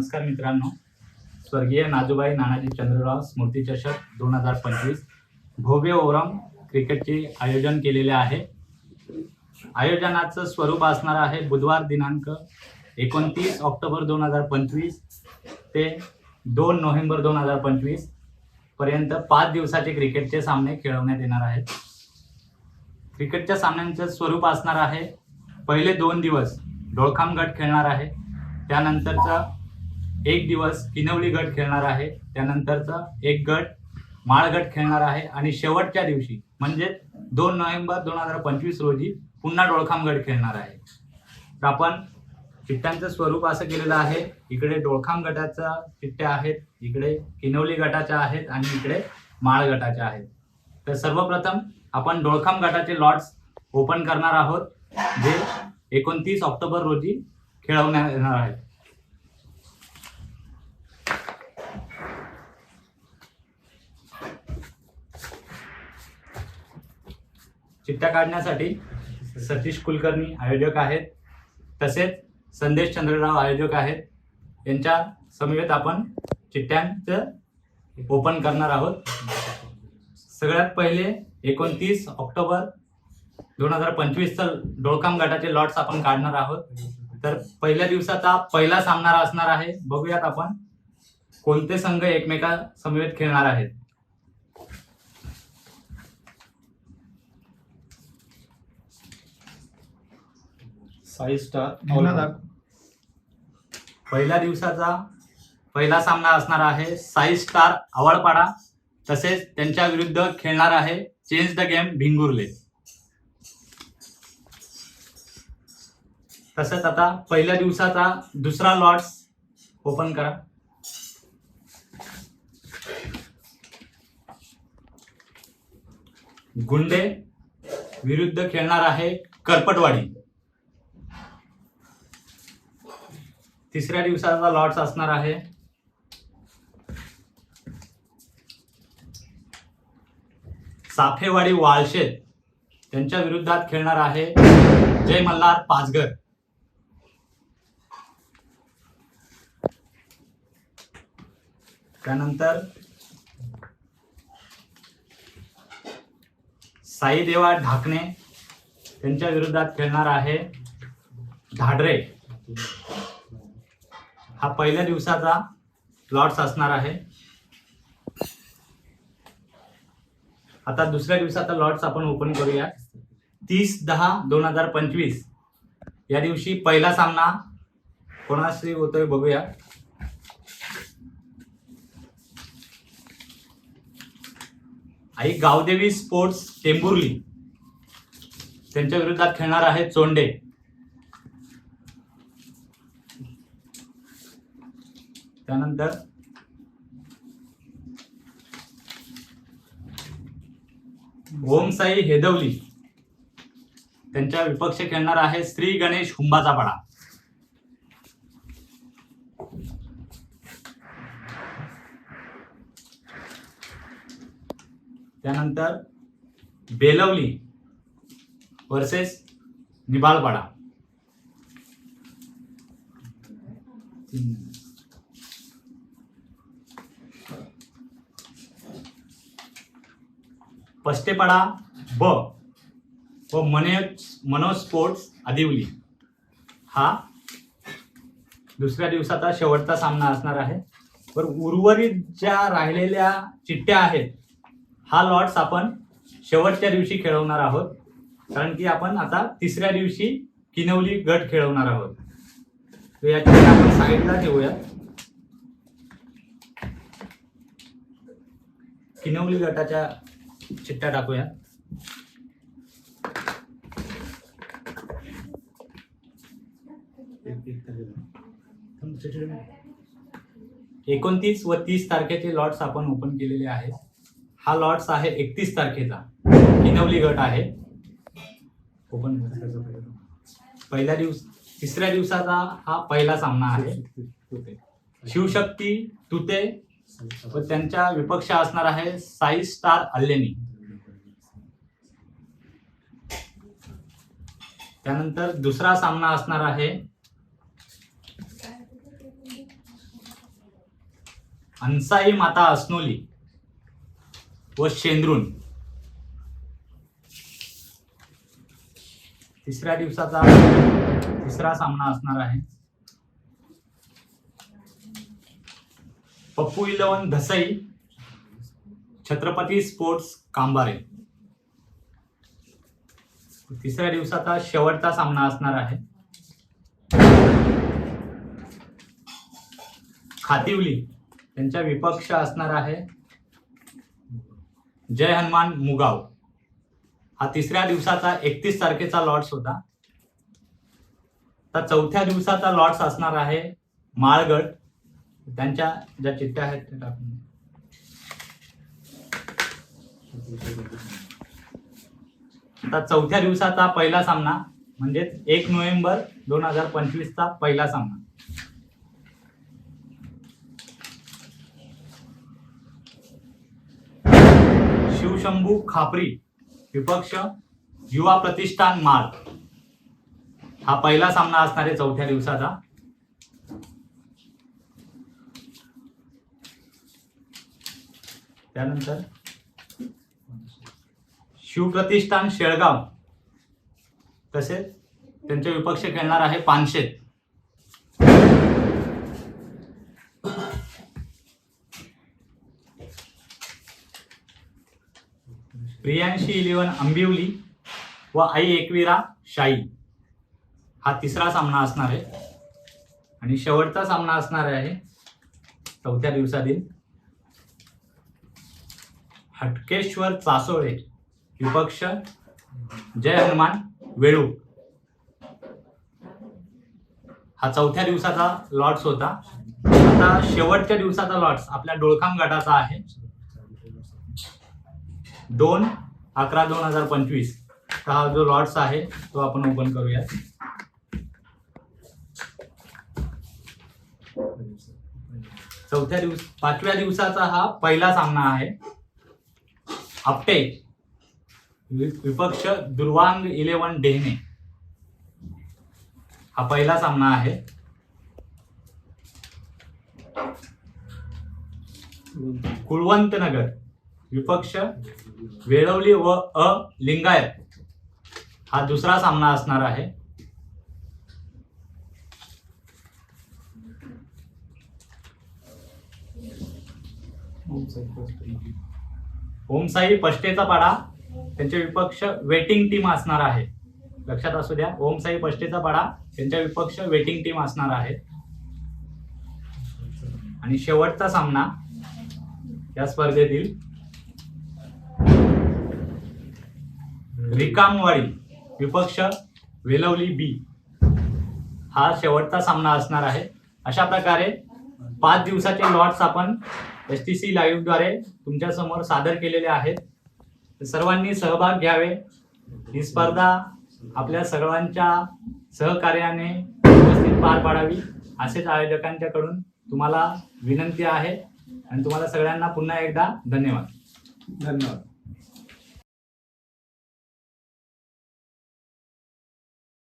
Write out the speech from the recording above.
नमस्कार मित्रांनो. स्वर्गीय नाजूबाई नानाजी चंद्रराव स्मृती चषक दोन हजार पंचवीस भोगे ओरम क्रिकेटचे आयोजन केलेले आहे. आयोजनाचं स्वरूप असणार आहे बुधवार दिनांक एकोणतीस ऑक्टोबर दोन हजार पंचवीस ते दोन नोव्हेंबर दोन हजार पंचवीसपर्यंत पाच दिवसाचे क्रिकेटचे सामने खेळवण्यात येणार आहेत. क्रिकेटच्या सामन्यांचं स्वरूप असणार आहे. पहिले दोन दिवस डोळखाम गट खेळणार आहे. त्यानंतरचा एक दिवस किनवली गट खेळणार आहे त्यानंतरचा एक गट माळ गट खेळणार आहे आणि शेवटच्या दिवशी म्हणजे दोन नोव्हेंबर दोन हजार पंचवीस रोजी पुन्हा डोळखाम गट खेळणार आहे. तर आपण चिठ्ठ्यांचं स्वरूप असं केलेलं आहे इकडे डोळखाम गटाच्या चिठ्ठ्या आहेत इकडे किनवली गटाच्या आहेत आणि इकडे माळ गटाच्या आहेत. तर सर्वप्रथम आपण डोळखाम गटाचे लॉट्स ओपन करणार आहोत जे एकोणतीस ऑक्टोबर रोजी खेळवण्यात येणार आहेत. चिठ्ठ्या काढण्यासाठी सतीश कुलकर्णी आयोजक आहेत. तसेच संदेश चंद्रराव आयोजक आहेत. यांच्या समवेत आपण चिठ्ठ्यांचं ओपन करणार आहोत. सगळ्यात पहिले एकोणतीस ऑक्टोबर दोन हजार पंचवीसचं डोळकाम गटाचे लॉट्स आपण काढणार आहोत. तर पहिल्या दिवसाचा पहिला सामना असणार आहे. बघूयात आपण कोणते संघ एकमेका समवेत खेळणार आहेत. साई स्टार पहिल्या दिवसाचा पहिला सामना असणार आहे साई स्टार आवळपाडा. तसेच त्यांच्या विरुद्ध खेळणार आहे चेंज द गेम भिंगुर्ले. तसंच आता पहिल्या दिवसाचा दुसरा लॉट्स ओपन करा. गुंडे विरुद्ध खेळणार आहे करपटवाडी तिसऱ्या दिवसाचा लॉट्स असणार आहे. साफेवाडी वाळशेत त्यांच्या विरुद्धात खेळणार आहे जय मल्हार पाचघर त्यानंतर साईदेवा ढाकणे त्यांच्या विरुद्धात खेळणार आहे. धाडरे. हा पहिल्या दिवसाचा प्लॉट्स असणार आहे. आता दुसऱ्या दिवसाचा लॉट्स आपण ओपन करूया. तीस दहा दोन हजार पंचवीस. या दिवशी पहिला सामना कोणाशी होतोय बघूया. आई गावदेवी स्पोर्ट्स टेंबुर्ली त्यांच्या विरोधात खेळणार आहे चोंडे. त्यानंतर ओमसाई हेदवली त्यांच्या विपक्ष खेळणार आहे श्री गणेश हुंबाचा पाडा. त्यानंतर बेलवली वर्सेस निबाळपाडा. पष्टेपाडा ब. व मने मनोज स्पोर्ट्स आदिवली. हा. दुसऱ्या दिवसाचा शेवटचा सामना असणार आहे. तर उर्वरित ज्या राहिलेल्या चिठ्ठ्या आहेत हा लॉट्स आपण शेवटच्या दिवशी खेळवणार आहोत. कारण की आपण आता तिसऱ्या दिवशी किनवली गट खेळवणार आहोत. या चिठ्ठ्या आपण साईडला ठेवूया किनवली गटाच्या चिठ्ठ्या टाकूया. एकोणतीस व तीस तारखेचे लॉट्स आपण ओपन केलेले आहेत. हा लॉट्स आहे एकतीस तारखेचा. किनवली गट आहे. ओपन पहिल्या दिवस तिसऱ्या दिवसाचा हा पहिला सामना आहे. शिवशक्ती तुते व त्यांच्या विपक्ष असणार आहे साई स्टार अल्लेनी. त्यानंतर दुसरा सामना असणार आहे अन्साई माता असनोली व शेंद्रून. तिसऱ्या दिवसाचा तिसरा सामना असणार आहे. Pappu eleven Dhasai Chhatrapati sports Kambare. तिसऱ्या दिवसाचा शेवटचा सामना असणार आहे. खातिवली त्यांच्या विपक्ष असणार आहे. जय हनुमान मुगाव. हा तिसऱ्या दिवसाचा एकतीस तारखेचा लॉट्स होता. तर चौथ्या दिवसाचा लॉट्स असणार आहे माळगड. त्यांच्या ज्या चिठ्ठ्या आहेत त्या टाकून आता चौथ्या दिवसाचा पहिला सामना म्हणजेच एक नोव्हेंबर दोन हजार पंचवीसचा पहिला सामना. शिवशंभू खापरी विपक्ष युवा प्रतिष्ठान माळ हा पहिला सामना असणार आहे चौथ्या दिवसाचा. त्यानंतर शिवप्रतिष्ठान शेळगाव. तसेच त्यांचे विपक्ष खेळणार आहे पानशेत. प्रियांशी इलेवन आंबिवली व आई एकविरा शाई. हा तिसरा सामना असणार आहे. आणि शेवटचा सामना असणार आहे चौथ्या दिवसातील हटकेश्वर चासोळे विपक्ष जय हनुमान वेळू. हा चौथ्या दिवसाचा लॉट्स होता. आता शेवटच्या दिवसाचा लॉट्स आपल्या डोळखाम गटाचा आहे. दोन अकरा दोन हजार पंचवीस. हा जो लॉट्स आहे तो आपण ओपन करूया चौथ्या दिवस पाचव्या दिवसाचा हा पहिला सामना आहे. आपटे विपक्ष दुर्वांग इलेवन डेहने. हा पहिला सामना आहे. कुळवंत नगर विपक्ष वेळवली व अ लिंगायत. हा दुसरा सामना असणार आहे. ओमसाई पष्टेचा पाडा. त्यांचे विपक्ष वेटिंग टीम असणार आहे. लक्षात असू द्या ओमसाई पष्टेचा पाडा त्यांच्या विपक्ष वेटिंग टीम असणार आहे. आणि शेवटचा सामना या स्पर्धेतील रिकामवाडी विपक्ष वेलवली बी हा शेवटचा सामना असणार आहे. अशा प्रकारे पाच दिवसाचे लॉट्स आपण एस टी सी लाईव्हद्वारे तुमच्यासमोर सादर केलेले आहेत. सर्वांनी सहभाग घ्यावे. ही स्पर्धा आपल्या सर्वांच्या सहकार्याने व्यवस्थित पार पाडावी असेच आयोजकांच्याकडून तुम्हाला विनंती आहे. आणि तुम्हाला सगळ्यांना पुन्हा एकदा धन्यवाद. धन्यवाद.